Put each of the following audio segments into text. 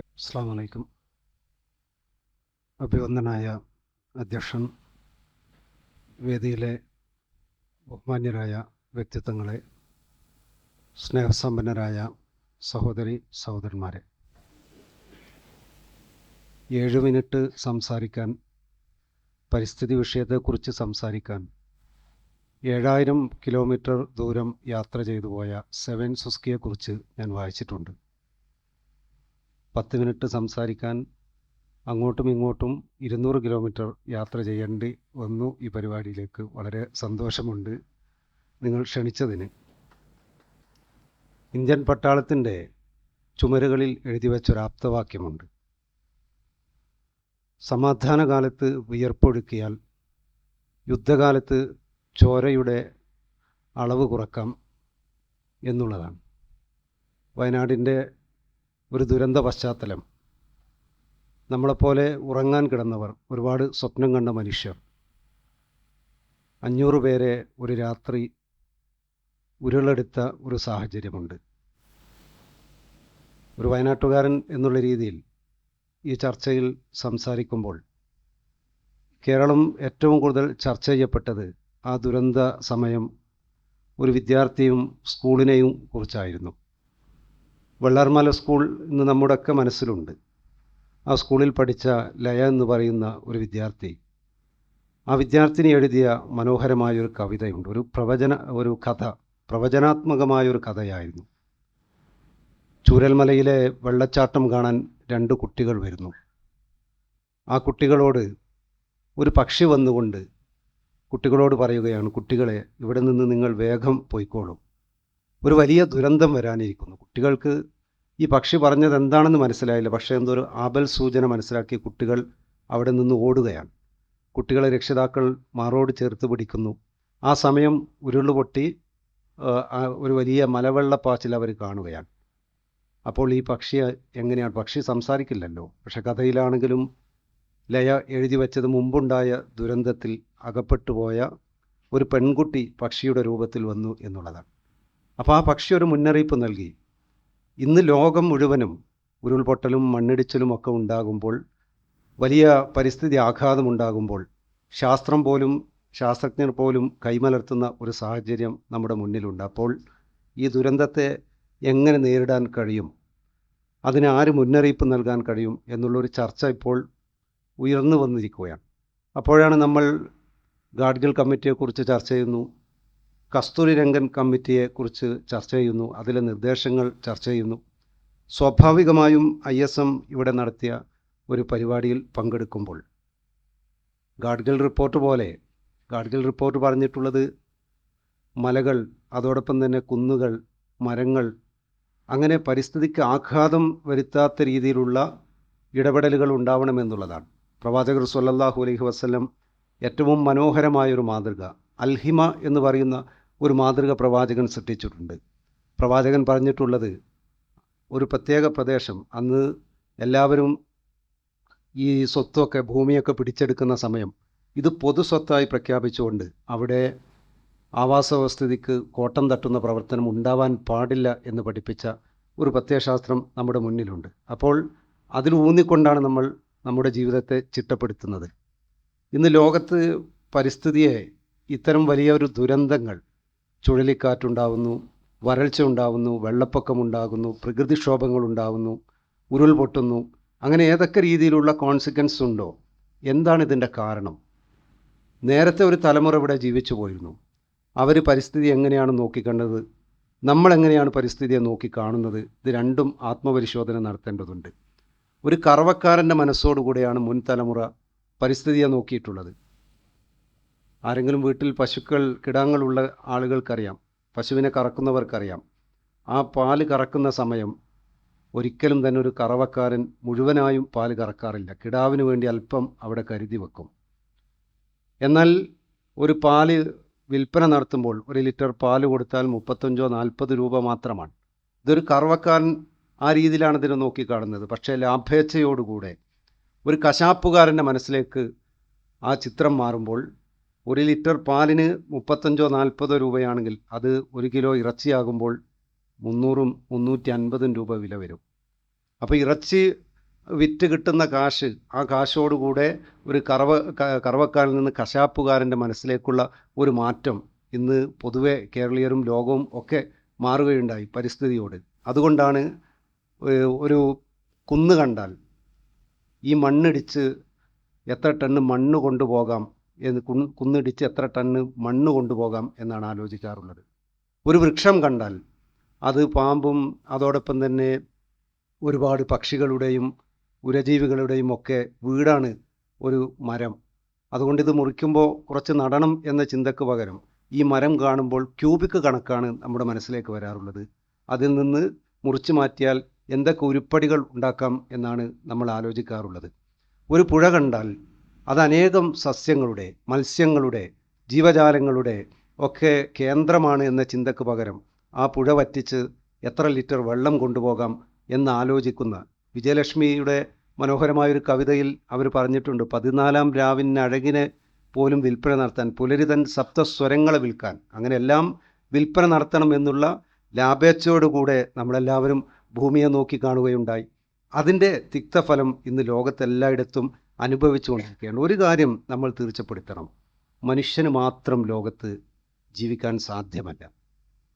അസ്സാം വലൈക്കും അഭിവന്ദനായ അധ്യക്ഷൻ വേദിയിലെ ബഹുമാന്യരായ വ്യക്തിത്വങ്ങളെ സ്നേഹസമ്പന്നരായ സഹോദരി സഹോദരന്മാരെ. ഏഴ് മിനിറ്റ് സംസാരിക്കാൻ പരിസ്ഥിതി വിഷയത്തെക്കുറിച്ച് സംസാരിക്കാൻ ഏഴായിരം കിലോമീറ്റർ ദൂരം യാത്ര ചെയ്തു പോയ സെവൻ സുസ്കിയെക്കുറിച്ച് ഞാൻ വായിച്ചിട്ടുണ്ട്. പത്ത് മിനിറ്റ് സംസാരിക്കാൻ അങ്ങോട്ടും ഇങ്ങോട്ടും ഇരുന്നൂറ് കിലോമീറ്റർ യാത്ര ചെയ്യേണ്ടി വന്നു ഈ പരിപാടിയിലേക്ക്. വളരെ സന്തോഷമുണ്ട് നിങ്ങൾ ക്ഷണിച്ചതിന്. ഇന്ത്യൻ പട്ടാളത്തിന്റെ ചുമരുകളിൽ എഴുതി വെച്ചൊരാപ്തവാക്യമുണ്ട് സമാധാന കാലത്ത് വിയർപ്പൊഴുക്കിയാൽ യുദ്ധകാലത്ത് ചോരയുടെ അളവ് കുറക്കാം എന്നുള്ളതാണ്. വയനാടിന്റെ ഒരു ദുരന്ത പശ്ചാത്തലം. നമ്മളെപ്പോലെ ഉറങ്ങാൻ കിടന്നവർ ഒരുപാട് സ്വപ്നം കണ്ട മനുഷ്യർ. അഞ്ഞൂറ് പേരെ ഒരു രാത്രി ഉരുളെടുത്ത ഒരു സാഹചര്യമുണ്ട്. ഒരു വയനാട്ടുകാരൻ എന്നുള്ള രീതിയിൽ ഈ ചർച്ചയിൽ സംസാരിക്കുമ്പോൾ കേരളം ഏറ്റവും കൂടുതൽ ചർച്ച ചെയ്യപ്പെട്ടത് ആ ദുരന്ത സമയം ഒരു വിദ്യാർത്ഥിയും സ്കൂളിനെയും കുറിച്ചായിരുന്നു. വെള്ളാർമല സ്കൂൾ ഇന്ന് നമ്മുടെയൊക്കെ മനസ്സിലുണ്ട്. ആ സ്കൂളിൽ പഠിച്ച ലയ എന്ന് പറയുന്ന ഒരു വിദ്യാർത്ഥി ആ വിദ്യാർത്ഥിനി എഴുതിയ മനോഹരമായൊരു കവിതയുണ്ട്. ഒരു പ്രവചന ഒരു കഥ പ്രവചനാത്മകമായൊരു കഥയായിരുന്നു. ചൂരൽമലയിലെ വെള്ളച്ചാട്ടം കാണാൻ രണ്ട് കുട്ടികൾ വരുന്നു. ആ കുട്ടികളോട് ഒരു പക്ഷി വന്നുകൊണ്ട് കുട്ടികളോട് പറയുകയാണ് കുട്ടികളെ ഇവിടെ നിന്ന് നിങ്ങൾ വേഗം പോയിക്കോളും. ഒരു വലിയ ദുരന്തം വരാനിരിക്കുന്നു. കുട്ടികൾക്ക് ഈ പക്ഷി പറഞ്ഞത് എന്താണെന്ന് മനസ്സിലായില്ല. പക്ഷേ എന്തോ ഒരു ആപൽ സൂചന മനസ്സിലാക്കി കുട്ടികൾ അവിടെ നിന്ന് ഓടുകയാണ്. കുട്ടികളെ രക്ഷിതാക്കൾ മാറോട് ചേർത്ത് പിടിക്കുന്നു. ആ സമയം ഉരുളുപൊട്ടി ഒരു വലിയ മലവെള്ളപ്പാച്ചിൽ അവർ കാണുകയാണ്. അപ്പോൾ ഈ പക്ഷി എങ്ങനെയാണ്? പക്ഷി സംസാരിക്കില്ലല്ലോ. പക്ഷെ കഥയിലാണെങ്കിലും ലയ എഴുതി വച്ചത് മുമ്പുണ്ടായ ദുരന്തത്തിൽ അകപ്പെട്ടുപോയ ഒരു പെൺകുട്ടി പക്ഷിയുടെ രൂപത്തിൽ വന്നു എന്നുള്ളതാണ്. അപ്പോൾ ആ പക്ഷി ഒരു മുന്നറിയിപ്പ് നൽകി. ഇന്ന് ലോകം മുഴുവനും ഉരുൾപൊട്ടലും മണ്ണിടിച്ചിലും ഒക്കെ ഉണ്ടാകുമ്പോൾ വലിയ പരിസ്ഥിതി ആഘാതമുണ്ടാകുമ്പോൾ ശാസ്ത്രം പോലും ശാസ്ത്രജ്ഞർ പോലും കൈമലർത്തുന്ന ഒരു സാഹചര്യം നമ്മുടെ മുന്നിലുണ്ട്. അപ്പോൾ ഈ ദുരന്തത്തെ എങ്ങനെ നേരിടാൻ കഴിയും? അതിന് ആര് മുന്നറിയിപ്പ് നൽകാൻ കഴിയും എന്നുള്ളൊരു ചർച്ച ഇപ്പോൾ ഉയർന്നു വന്നിരിക്കുകയാണ്. അപ്പോഴാണ് നമ്മൾ ഗാഡ്ഗിൽ കമ്മിറ്റിയെക്കുറിച്ച് ചർച്ച ചെയ്യുന്നു. കസ്തൂരി രംഗൻ കമ്മിറ്റിയെക്കുറിച്ച് ചർച്ച ചെയ്യുന്നു. അതിലെ നിർദ്ദേശങ്ങൾ ചർച്ച ചെയ്യുന്നു. സ്വാഭാവികമായും ഐ എസ് എം ഇവിടെ നടത്തിയ ഒരു പരിപാടിയിൽ പങ്കെടുക്കുമ്പോൾ ഗാഡ്ഗിൽ റിപ്പോർട്ട് പോലെ ഗാഡ്ഗിൽ റിപ്പോർട്ട് പറഞ്ഞിട്ടുള്ളത് മലകൾ അതോടൊപ്പം തന്നെ കുന്നുകൾ മരങ്ങൾ അങ്ങനെ പരിസ്ഥിതിക്ക് ആഘാതം വരുത്താത്ത രീതിയിലുള്ള ഇടപെടലുകൾ ഉണ്ടാവണമെന്നുള്ളതാണ്. പ്രവാചകർ സൊല്ലാഹു അലൈഹി വസ്ലം ഏറ്റവും മനോഹരമായൊരു മാതൃക അൽഹിമ എന്ന് പറയുന്ന ഒരു മാതൃക പ്രവാചകൻ സൃഷ്ടിച്ചിട്ടുണ്ട്. പ്രവാചകൻ പറഞ്ഞിട്ടുള്ളത് ഒരു പ്രത്യേക പ്രദേശം. അന്ന് എല്ലാവരും ഈ സ്വത്തൊക്കെ ഭൂമിയൊക്കെ പിടിച്ചെടുക്കുന്ന സമയം. ഇത് പൊതു സ്വത്തായി പ്രഖ്യാപിച്ചുകൊണ്ട് അവിടെ ആവാസ വ്യവസ്ഥിതിക്ക് കോട്ടം തട്ടുന്ന പ്രവർത്തനം ഉണ്ടാവാൻ പാടില്ല എന്ന് പഠിപ്പിച്ച ഒരു പ്രത്യയശാസ്ത്രം നമ്മുടെ മുന്നിലുണ്ട്. അപ്പോൾ അതിൽ ഊന്നിക്കൊണ്ടാണ് നമ്മൾ നമ്മുടെ ജീവിതത്തെ ചിട്ടപ്പെടുത്തുന്നത്. ഇന്ന് ലോകത്ത് പരിസ്ഥിതിയെ ഇത്തരം വലിയൊരു ദുരന്തങ്ങൾ ചുഴലിക്കാറ്റുണ്ടാവുന്നു വരൾച്ച ഉണ്ടാവുന്നു വെള്ളപ്പൊക്കമുണ്ടാകുന്നു പ്രകൃതിക്ഷോഭങ്ങൾ ഉണ്ടാവുന്നു ഉരുൾപൊട്ടുന്നു അങ്ങനെ ഏതൊക്കെ രീതിയിലുള്ള കോൺസിക്വൻസ് ഉണ്ടോ? എന്താണ് ഇതിന്റെ കാരണം? നേരത്തെ ഒരു തലമുറ ഇവിടെ ജീവിച്ചു പോയിരുന്നു. അവർ പരിസ്ഥിതി എങ്ങനെയാണ് നോക്കിക്കണ്ടത്? നമ്മൾ എങ്ങനെയാണ് പരിസ്ഥിതിയെ നോക്കിക്കാണുന്നത്? ഇത് രണ്ടും ആത്മപരിശോധന നടത്തേണ്ടതുണ്ട്. ഒരു കറവക്കാരന്റെ മനസ്സോടുകൂടെയാണ് മുൻ തലമുറ പരിസ്ഥിതിയെ നോക്കിയിട്ടുള്ളത്. ആരെങ്കിലും വീട്ടിൽ പശുക്കൾ കിടാങ്ങളുള്ള ആളുകൾക്കറിയാം. പശുവിനെ കറക്കുന്നവർക്കറിയാം. ആ പാൽ കറക്കുന്ന സമയം ഒരിക്കലും തന്നെ ഒരു കറവക്കാരൻ മുഴുവനായും പാൽ കറക്കാറില്ല. കിടാവിന് വേണ്ടി അല്പം അവിടെ കരുതി വെക്കും. എന്നാൽ ഒരു പാൽ വിൽപ്പന നടത്തുമ്പോൾ ഒരു ലിറ്റർ പാൽ കൊടുത്താൽ മുപ്പത്തഞ്ചോ നാൽപ്പത് രൂപ മാത്രമാണ്. ഇതൊരു കറവക്കാരൻ ആ രീതിയിലാണ് ഇതിനെ നോക്കിക്കാണുന്നത്. പക്ഷേ ലാഭേച്ഛയോടുകൂടെ ഒരു കശാപ്പുകാരന്റെ മനസ്സിലേക്ക് ആ ചിത്രം മാറുമ്പോൾ ഒരു ലിറ്റർ പാലിന് മുപ്പത്തഞ്ചോ നാൽപ്പതോ രൂപയാണെങ്കിൽ അത് ഒരു കിലോ ഇറച്ചിയാകുമ്പോൾ മുന്നൂറും മുന്നൂറ്റി അൻപതും രൂപ വില വരും. അപ്പോൾ ഇറച്ചി വിറ്റ് കിട്ടുന്ന കാശ് ആ കാശോടുകൂടെ ഒരു കറവ കറവക്കാരിൽ നിന്ന് കശാപ്പുകാരന്റെ മനസ്സിലേക്കുള്ള ഒരു മാറ്റം ഇന്ന് പൊതുവെ കേരളീയരും ലോകവും ഒക്കെ മാറുകയുണ്ടായി പരിസ്ഥിതിയോട്. അതുകൊണ്ടാണ് ഒരു കുന്ന് കണ്ടാൽ ഈ മണ്ണിടിച്ച് എത്ര ടണ്ണ് മണ്ണ് കൊണ്ടുപോകാം എന്ന് കുന്ന് കുന്നിടിച്ച് എത്ര ടണ്ണ് മണ്ണ് കൊണ്ടുപോകാം എന്നാണ് ആലോചിക്കാറുള്ളത്. ഒരു വൃക്ഷം കണ്ടാൽ അത് പാമ്പും അതോടൊപ്പം തന്നെ ഒരുപാട് പക്ഷികളുടെയും ഉരജീവികളുടെയും ഒക്കെ വീടാണ് ഒരു മരം. അതുകൊണ്ട് ഇത് മുറിക്കുമ്പോൾ കുറച്ച് നടണം എന്ന ചിന്തക്ക് പകരം ഈ മരം കാണുമ്പോൾ ക്യൂബിക് കണക്കാണ് നമ്മുടെ മനസ്സിലേക്ക് വരാറുള്ളത്. അതിൽ നിന്ന് മുറിച്ചു മാറ്റിയാൽ എന്തൊക്കെ ഉരുപ്പടികൾ ഉണ്ടാക്കാം എന്നാണ് നമ്മൾ ആലോചിക്കാറുള്ളത്. ഒരു പുഴ കണ്ടാൽ അത് അനേകം സസ്യങ്ങളുടെ മത്സ്യങ്ങളുടെ ജീവജാലങ്ങളുടെ ഒക്കെ കേന്ദ്രമാണ് എന്ന ചിന്തക്ക് പകരം ആ പുഴ വറ്റിച്ച് എത്ര ലിറ്റർ വെള്ളം കൊണ്ടുപോകാം എന്ന് ആലോചിക്കുന്ന വിജയലക്ഷ്മിയുടെ മനോഹരമായൊരു കവിതയിൽ അവർ പറഞ്ഞിട്ടുണ്ട് പതിനാലാം രാവിന് അഴകിനെ പോലും വിൽപ്പന നടത്താൻ പുലരിതൻ സപ്തസ്വരങ്ങളെ വിൽക്കാൻ. അങ്ങനെ എല്ലാം വിൽപ്പന നടത്തണം എന്നുള്ള ലാഭേച്ഛയോടുകൂടെ നമ്മളെല്ലാവരും ഭൂമിയെ നോക്കി കാണുകയുണ്ടായി. അതിന്റെ തിക്തഫലം ഇന്ന് ലോകത്തെല്ലായിടത്തും അനുഭവിച്ചുകൊണ്ടിരിക്കുകയാണ്. ഒരു കാര്യം നമ്മൾ തീർച്ചപ്പെടുത്തണം. മനുഷ്യന് മാത്രം ലോകത്ത് ജീവിക്കാൻ സാധ്യമല്ല.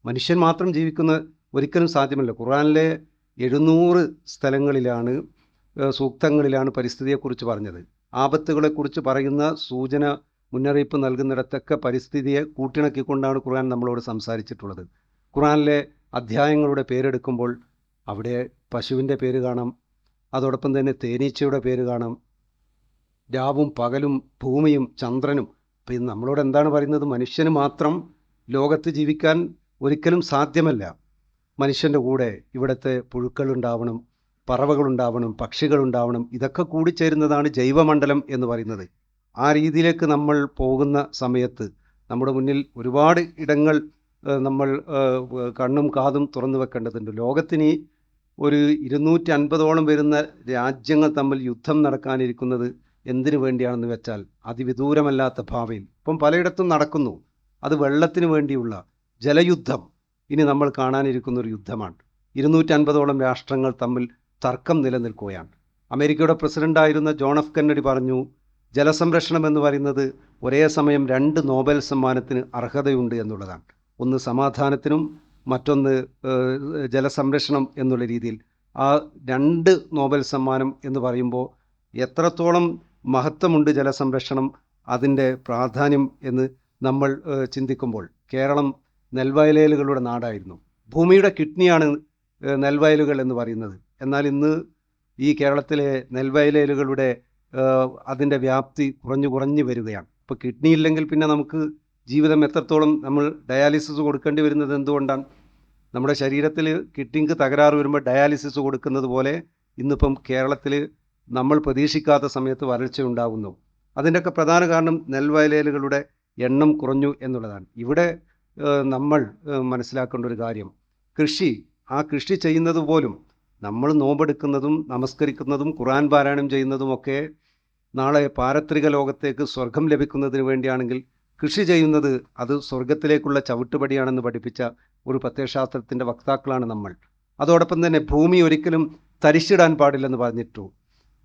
മനുഷ്യൻ മാത്രം ജീവിക്കുന്ന ഒരിക്കലും സാധ്യമല്ല. ഖുറാനിലെ എഴുന്നൂറ് സ്ഥലങ്ങളിലാണ് സൂക്തങ്ങളിലാണ് പരിസ്ഥിതിയെക്കുറിച്ച് പറഞ്ഞത്. ആപത്തുകളെക്കുറിച്ച് പറയുന്ന സൂചന മുന്നറിയിപ്പ് നൽകുന്നിടത്തൊക്കെ പരിസ്ഥിതിയെ കൂട്ടിണക്കിക്കൊണ്ടാണ് ഖുർആൻ നമ്മളോട് സംസാരിച്ചിട്ടുള്ളത്. ഖുർആനിലെ അധ്യായങ്ങളുടെ പേരെടുക്കുമ്പോൾ അവിടെ പശുവിന്റെ പേര് കാണാം അതോടൊപ്പം തന്നെ തേനീച്ചയുടെ പേര് കാണാം രാവും പകലും ഭൂമിയും ചന്ദ്രനും. ഇപ്പം ഇത് നമ്മളോട് എന്താണ് പറയുന്നത്? മനുഷ്യന് മാത്രം ലോകത്ത് ജീവിക്കാൻ ഒരിക്കലും സാധ്യമല്ല. മനുഷ്യന്റെ കൂടെ ഇവിടുത്തെ പുഴുക്കളുണ്ടാവണം പറവകളുണ്ടാവണം പക്ഷികളുണ്ടാവണം ഇതൊക്കെ കൂടി കൂടിച്ചേരുന്നതാണ് ജൈവമണ്ഡലം എന്ന് പറയുന്നത്. ആ രീതിയിലേക്ക് നമ്മൾ പോകുന്ന സമയത്ത് നമ്മുടെ മുന്നിൽ ഒരുപാട് ഇടങ്ങൾ നമ്മൾ കണ്ണും കാതും തുറന്നു വെക്കേണ്ടതുണ്ട്. ലോകത്തിന് ഒരു ഇരുന്നൂറ്റി അൻപതോളം വരുന്ന രാജ്യങ്ങൾ തമ്മിൽ യുദ്ധം നടക്കാനിരിക്കുന്നത് എന്തിനു വേണ്ടിയാണെന്ന് വെച്ചാൽ അതിവിദൂരമല്ലാത്ത ഭാവിയിൽ. ഇപ്പം പലയിടത്തും നടക്കുന്നു. അത് വെള്ളത്തിന് വേണ്ടിയുള്ള ജലയുദ്ധം. ഇനി നമ്മൾ കാണാനിരിക്കുന്ന ഒരു യുദ്ധമാണ്. ഇരുന്നൂറ്റൻപതോളം രാഷ്ട്രങ്ങൾ തമ്മിൽ തർക്കം നിലനിൽക്കുകയാണ്. അമേരിക്കയുടെ പ്രസിഡന്റായിരുന്ന ജോൺ എഫ് കെന്നഡി പറഞ്ഞു ജലസംരക്ഷണം എന്ന് പറയുന്നത് ഒരേ സമയം രണ്ട് നോബൽ സമ്മാനത്തിന് അർഹതയുണ്ട് എന്നുള്ളതാണ്. ഒന്ന് സമാധാനത്തിനും മറ്റൊന്ന് ജലസംരക്ഷണം എന്നുള്ള രീതിയിൽ. ആ രണ്ട് നോബൽ സമ്മാനം എന്ന് പറയുമ്പോൾ എത്രത്തോളം മഹത്വമുണ്ട് ജലസംരക്ഷണം അതിന്റെ പ്രാധാന്യം എന്ന് നമ്മൾ ചിന്തിക്കുമ്പോൾ കേരളം നെൽവയലുകളുടെ നാടായിരുന്നു. ഭൂമിയുടെ കിഡ്നിയാണ് നെൽവയലുകൾ എന്ന് പറയുന്നത്. എന്നാൽ ഇന്ന് ഈ കേരളത്തിലെ നെൽവയലുകളുടെ അതിന്റെ വ്യാപ്തി കുറഞ്ഞു കുറഞ്ഞു വരികയാണ്. ഇപ്പോൾ കിഡ്നി ഇല്ലെങ്കിൽ പിന്നെ നമുക്ക് ജീവിതം എത്രത്തോളം നമ്മൾ ഡയാലിസിസ് കൊടുക്കേണ്ടി വരുന്നത് എന്തുകൊണ്ടാണ്? നമ്മുടെ ശരീരത്തിൽ കിഡ്നിക്ക് തകരാറ് വരുമ്പോൾ ഡയാലിസിസ് കൊടുക്കുന്നത് പോലെ ഇന്നിപ്പം കേരളത്തിൽ നമ്മൾ പ്രതീക്ഷിക്കാത്ത സമയത്ത് വരൾച്ച ഉണ്ടാകുന്നു അതിന്റെയൊക്കെ പ്രധാന കാരണം നെൽവയലേലുകളുടെ എണ്ണം കുറഞ്ഞു എന്നുള്ളതാണ്. ഇവിടെ നമ്മൾ മനസ്സിലാക്കേണ്ട ഒരു കാര്യം. കൃഷി ആ കൃഷി ചെയ്യുന്നത് പോലും നമ്മൾ നോമ്പെടുക്കുന്നതും നമസ്കരിക്കുന്നതും ഖുറാൻ പാരായണം ചെയ്യുന്നതുമൊക്കെ നാളെ പാരത്രിക ലോകത്തേക്ക് സ്വർഗം ലഭിക്കുന്നതിന് വേണ്ടിയാണെങ്കിൽ കൃഷി ചെയ്യുന്നത് അത് സ്വർഗത്തിലേക്കുള്ള ചവിട്ടുപടിയാണെന്ന് പഠിപ്പിച്ച ഒരു പ്രത്യയശാസ്ത്രത്തിന്റെ വക്താക്കളാണ് നമ്മൾ. അതോടൊപ്പം തന്നെ ഭൂമി ഒരിക്കലും തരിശിടാൻ പാടില്ലെന്ന് പറഞ്ഞിട്ടു.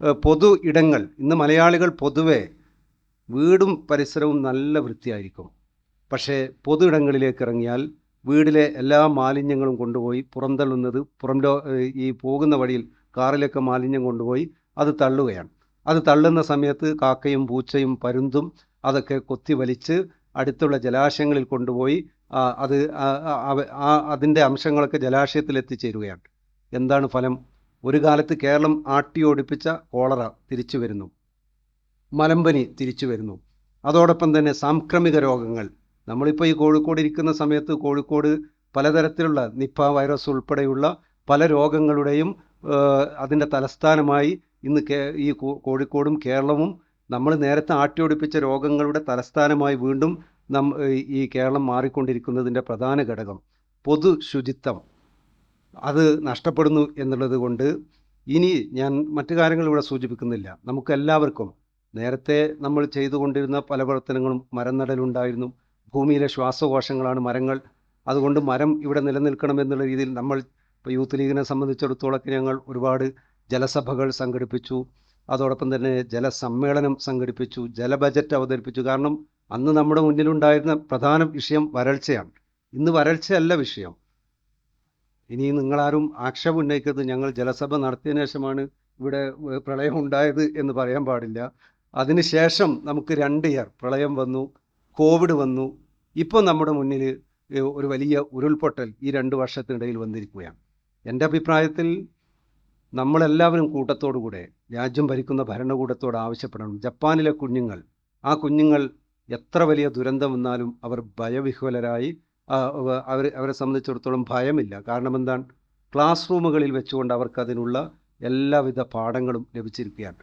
പൊതു ഇടങ്ങൾ. ഇന്ന് മലയാളികൾ പൊതുവെ വീടും പരിസരവും നല്ല വൃത്തിയായിരിക്കും. പക്ഷേ പൊതു ഇടങ്ങളിലേക്ക് ഇറങ്ങിയാൽ വീടിലെ എല്ലാ മാലിന്യങ്ങളും കൊണ്ടുപോയി പുറന്തള്ളുന്നത് പുറം ഈ പോകുന്ന വഴിയിൽ കാറിലൊക്കെ മാലിന്യം കൊണ്ടുപോയി അത് തള്ളുകയാണ്. അത് തള്ളുന്ന സമയത്ത് കാക്കയും പൂച്ചയും പരുന്തും അതൊക്കെ കൊത്തി വലിച്ച് അടുത്തുള്ള ജലാശയങ്ങളിൽ കൊണ്ടുപോയി അത് അതിന്റെ അംശങ്ങളൊക്കെ ജലാശയത്തിൽ എത്തിച്ചേരുകയാണ് എന്താണ് ഫലം? ഒരു കാലത്ത് കേരളം ആട്ടി ഓടിപ്പിച്ച കോളറ തിരിച്ചു വരുന്നു. മലമ്പനി തിരിച്ചു വരുന്നു. അതോടൊപ്പം തന്നെ സാംക്രമിക രോഗങ്ങൾ. നമ്മളിപ്പോൾ ഈ കോഴിക്കോട് ഇരിക്കുന്ന സമയത്ത് കോഴിക്കോട് പലതരത്തിലുള്ള നിപ്പ വൈറസ് ഉൾപ്പെടെയുള്ള പല രോഗങ്ങളുടെയും അതിന്റെ തലസ്ഥാനമായി ഇന്ന് ഈ കോഴിക്കോടും കേരളവും നമ്മൾ നേരത്തെ ആട്ടിയോടിപ്പിച്ച രോഗങ്ങളുടെ തലസ്ഥാനമായി വീണ്ടും നം ഈ കേരളം മാറിക്കൊണ്ടിരിക്കുന്നതിന്റെ പ്രധാന ഘടകം പൊതു ശുചിത്വം അത് നഷ്ടപ്പെടുന്നു എന്നുള്ളത് കൊണ്ട് ഇനി ഞാൻ മറ്റു കാര്യങ്ങൾ ഇവിടെ സൂചിപ്പിക്കുന്നില്ല. നമുക്ക് എല്ലാവർക്കും നേരത്തെ നമ്മൾ ചെയ്തുകൊണ്ടിരുന്ന പല പ്രവർത്തനങ്ങളും മരം നടലുണ്ടായിരുന്നു ഭൂമിയിലെ ശ്വാസകോശങ്ങളാണ് മരങ്ങൾ. അതുകൊണ്ട് മരം ഇവിടെ നിലനിൽക്കണം എന്നുള്ള രീതിയിൽ നമ്മൾ ഇപ്പോൾ യൂത്ത് ലീഗിനെ സംബന്ധിച്ചിടത്തോളമൊക്കെ ഞങ്ങൾ ഒരുപാട് ജലസഭകൾ സംഘടിപ്പിച്ചു. അതോടൊപ്പം തന്നെ ജലസമ്മേളനം സംഘടിപ്പിച്ചു. ജല ബജറ്റ് അവതരിപ്പിച്ചു. കാരണം അന്ന് നമ്മുടെ മുന്നിലുണ്ടായിരുന്ന പ്രധാന വിഷയം വരൾച്ചയാണ്. ഇന്ന് വരൾച്ചയല്ല വിഷയം. ഇനി നിങ്ങളാരും ആക്ഷേപം ഉന്നയിക്കരുത്. ഞങ്ങൾ ജലസഭ നടത്തിയതിനു ശേഷമാണ് ഇവിടെ പ്രളയം ഉണ്ടായത് എന്ന് പറയാൻ പാടില്ല. അതിനുശേഷം നമുക്ക് രണ്ട് ഇയർ പ്രളയം വന്നു കോവിഡ് വന്നു. ഇപ്പോൾ നമ്മുടെ മുന്നിൽ ഒരു വലിയ ഉരുൾപൊട്ടൽ ഈ രണ്ട് വർഷത്തിനിടയിൽ വന്നിരിക്കുകയാണ്. എന്റെ അഭിപ്രായത്തിൽ നമ്മളെല്ലാവരും കൂട്ടത്തോടു കൂടെ രാജ്യം ഭരിക്കുന്ന ഭരണകൂടത്തോട് ആവശ്യപ്പെടണം. ജപ്പാനിലെ കുഞ്ഞുങ്ങൾ ആ കുഞ്ഞുങ്ങൾ എത്ര വലിയ ദുരന്തം വന്നാലും അവർ ഭയവിഹ്വലരായി അവർ അവരെ സംബന്ധിച്ചിടത്തോളം ഭയമില്ല. കാരണം എന്താണ്? ക്ലാസ് റൂമുകളിൽ വെച്ചുകൊണ്ട് അവർക്ക് അതിനുള്ള എല്ലാവിധ പാഠങ്ങളും ലഭിച്ചിരിക്കുകയാണ്.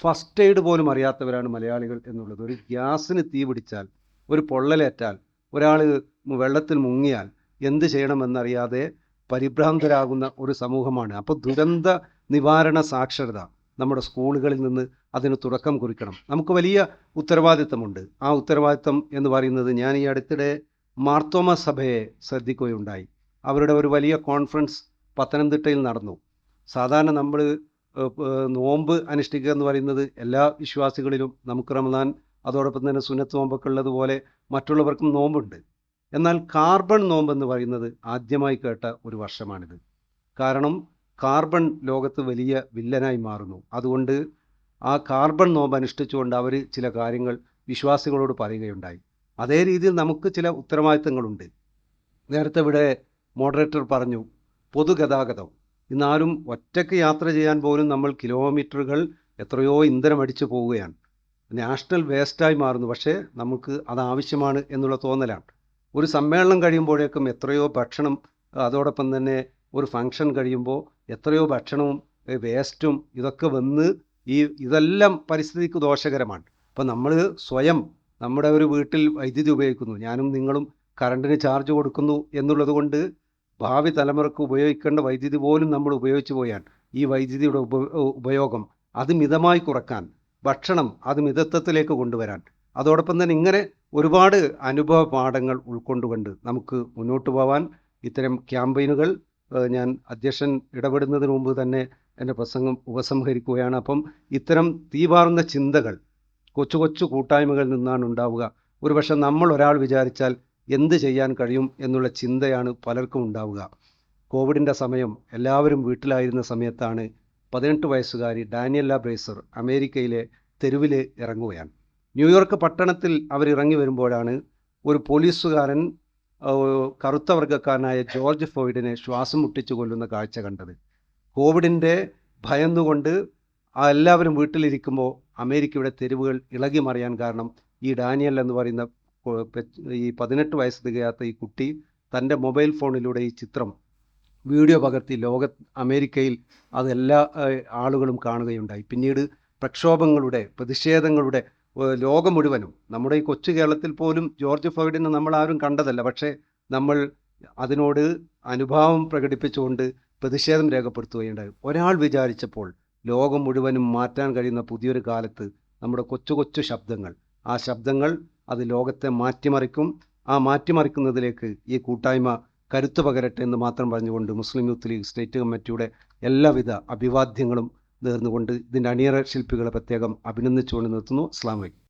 ഫസ്റ്റ് എയ്ഡ് പോലും അറിയാത്തവരാണ് മലയാളികൾ എന്നുള്ളത്. ഒരു ഗ്യാസിന് തീ പിടിച്ചാൽ ഒരു പൊള്ളലേറ്റാൽ ഒരാൾ വെള്ളത്തിൽ മുങ്ങിയാൽ എന്ത് ചെയ്യണമെന്നറിയാതെ പരിഭ്രാന്തരാകുന്ന ഒരു സമൂഹമാണ്. അപ്പോൾ ദുരന്ത നിവാരണ സാക്ഷരത നമ്മുടെ സ്കൂളുകളിൽ നിന്ന് അതിന് തുടക്കം കുറിക്കണം. നമുക്ക് വലിയ ഉത്തരവാദിത്തമുണ്ട്. ആ ഉത്തരവാദിത്തം എന്ന് പറയുന്നത് ഞാൻ ഈ അടുത്തിടെ മാർത്തോമ സഭയെ ശ്രദ്ധിക്കുകയുണ്ടായി. അവരുടെ ഒരു വലിയ കോൺഫറൻസ് പത്തനംതിട്ടയിൽ നടന്നു. സാധാരണ നമ്മൾ നോമ്പ് അനുഷ്ഠിക്കുക എന്ന് പറയുന്നത് എല്ലാ വിശ്വാസികളിലും നമുക്ക് റമദാൻ അതോടൊപ്പം തന്നെ സുന്നത്ത് നോമ്പൊക്കെ ഉള്ളതുപോലെ മറ്റുള്ളവർക്കും നോമ്പുണ്ട്. എന്നാൽ കാർബൺ നോമ്പ് എന്ന് പറയുന്നത് ആദ്യമായി കേട്ട ഒരു വർഷമാണിത്. കാരണം കാർബൺ ലോകത്ത് വലിയ വില്ലനായി മാറുന്നു. അതുകൊണ്ട് ആ കാർബൺ നോമ്പ് അനുഷ്ഠിച്ചുകൊണ്ട് അവർ ചില കാര്യങ്ങൾ വിശ്വാസികളോട് പറയുകയുണ്ടായി. അതേ രീതിയിൽ നമുക്ക് ചില ഉത്തരവാദിത്തങ്ങളുണ്ട്. നേരത്തെ ഇവിടെ മോഡറേറ്റർ പറഞ്ഞു പൊതുഗതാഗതം. ഇന്നാലും ഒറ്റയ്ക്ക് യാത്ര ചെയ്യാൻ പോലും നമ്മൾ കിലോമീറ്ററുകൾ എത്രയോ ഇന്ധനം അടിച്ചു പോവുകയാണ്. നാഷണൽ വേസ്റ്റായി മാറുന്നു പക്ഷേ നമുക്ക് അത് ആവശ്യമാണ് എന്നുള്ള തോന്നലാണ്. ഒരു സമ്മേളനം കഴിയുമ്പോഴേക്കും എത്രയോ ഭക്ഷണം അതോടൊപ്പം തന്നെ ഒരു ഫങ്ഷൻ കഴിയുമ്പോൾ എത്രയോ ഭക്ഷണവും വേസ്റ്റും ഇതൊക്കെ വന്ന് ഈ ഇതെല്ലാം പരിസ്ഥിതിക്ക് ദോഷകരമാണ്. അപ്പോൾ നമ്മൾ സ്വയം നമ്മുടെ ഒരു വീട്ടിൽ വൈദ്യുതി ഉപയോഗിക്കുന്നു. ഞാനും നിങ്ങളും കറണ്ടിന് ചാർജ് കൊടുക്കുന്നു എന്നുള്ളത് കൊണ്ട് ഭാവി തലമുറയ്ക്ക് ഉപയോഗിക്കേണ്ട വൈദ്യുതി പോലും നമ്മൾ ഉപയോഗിച്ചു പോയാൽ ഈ വൈദ്യുതിയുടെ ഉപ ഉപയോഗം അത് മിതമായി കുറയ്ക്കാൻ ഭക്ഷണം അത് മിതത്വത്തിലേക്ക് കൊണ്ടുവരാൻ. അതോടൊപ്പം തന്നെ ഇങ്ങനെ ഒരുപാട് അനുഭവ പാഠങ്ങൾ ഉൾക്കൊണ്ടുകൊണ്ട് നമുക്ക് മുന്നോട്ട് പോകാൻ ഇത്തരം ക്യാമ്പയിനുകൾ ഞാൻ അധ്യക്ഷൻ ഇടപെടുന്നതിന് മുമ്പ് തന്നെ എന്റെ പ്രസംഗം ഉപസംഹരിക്കുകയാണ്. അപ്പം ഇത്തരം തീവാറുന്ന ചിന്തകൾ കൊച്ചു കൊച്ചു കൂട്ടായ്മകളിൽ നിന്നാണ് ഉണ്ടാവുക. ഒരുപക്ഷെ നമ്മൾ ഒരാൾ വിചാരിച്ചാൽ എന്ത് ചെയ്യാൻ കഴിയും എന്നുള്ള ചിന്തയാണ് പലർക്കും ഉണ്ടാവുക. കോവിഡിന്റെ സമയം എല്ലാവരും വീട്ടിലായിരുന്ന സമയത്താണ് പതിനെട്ട് വയസ്സുകാരി ഡാനിയല്ല ബ്രേസർ അമേരിക്കയിലെ തെരുവിൽ ഇറങ്ങുകയാണ്. ന്യൂയോർക്ക് പട്ടണത്തിൽ അവർ ഇറങ്ങി വരുമ്പോഴാണ് ഒരു പോലീസുകാരൻ കറുത്ത വർഗക്കാരനായ ജോർജ് ഫോയിഡിനെ ശ്വാസം മുട്ടിച്ചു കൊല്ലുന്ന കാഴ്ച കണ്ടത്. കോവിഡിന്റെ ഭയന്നുകൊണ്ട് എല്ലാവരും വീട്ടിലിരിക്കുമ്പോൾ അമേരിക്കയുടെ തെരുവുകൾ ഇളകി മറിയാൻ കാരണം ഈ ഡാനിയൽ എന്ന് പറയുന്ന ഈ പതിനെട്ട് വയസ്സ് തികയാത്ത ഈ കുട്ടി തന്റെ മൊബൈൽ ഫോണിലൂടെ ഈ ചിത്രം വീഡിയോ പകർത്തി ലോക അമേരിക്കയിൽ അതെല്ലാ ആളുകളും കാണുകയുണ്ടായി. പിന്നീട് പ്രക്ഷോഭങ്ങളുടെ പ്രതിഷേധങ്ങളുടെ ലോകം മുഴുവനും നമ്മുടെ ഈ കൊച്ചു കേരളത്തിൽ പോലും ജോർജ് ഫ്ലോയിഡിനെ നമ്മൾ ആരും കണ്ടതല്ല. പക്ഷേ നമ്മൾ അതിനോട് അനുഭാവം പ്രകടിപ്പിച്ചുകൊണ്ട് പ്രതിഷേധം രേഖപ്പെടുത്തുകയുണ്ടായി. ഒരാൾ വിചാരിച്ചപ്പോൾ ലോകം മുഴുവനും മാറ്റാൻ കഴിയുന്ന പുതിയൊരു കാലത്ത് നമ്മുടെ കൊച്ചു കൊച്ചു ശബ്ദങ്ങൾ. ആ ശബ്ദങ്ങൾ അത് ലോകത്തെ മാറ്റിമറിക്കും. ആ മാറ്റിമറിക്കുന്നതിലേക്ക് ഈ കൂട്ടായ്മ കരുത്തു പകരട്ടെ എന്ന് മാത്രം പറഞ്ഞുകൊണ്ട് മുസ്ലിം യൂത്ത് ലീഗ് സ്റ്റേറ്റ് കമ്മിറ്റിയുടെ എല്ലാവിധ അഭിവാദ്യങ്ങളും നേർന്നുകൊണ്ട് ഇതിന്റെ അണിയറ ശില്പികളെ പ്രത്യേകം അഭിനന്ദിച്ചുകൊണ്ട് നിർത്തുന്നു. അസ്ലാം വലൈക്കും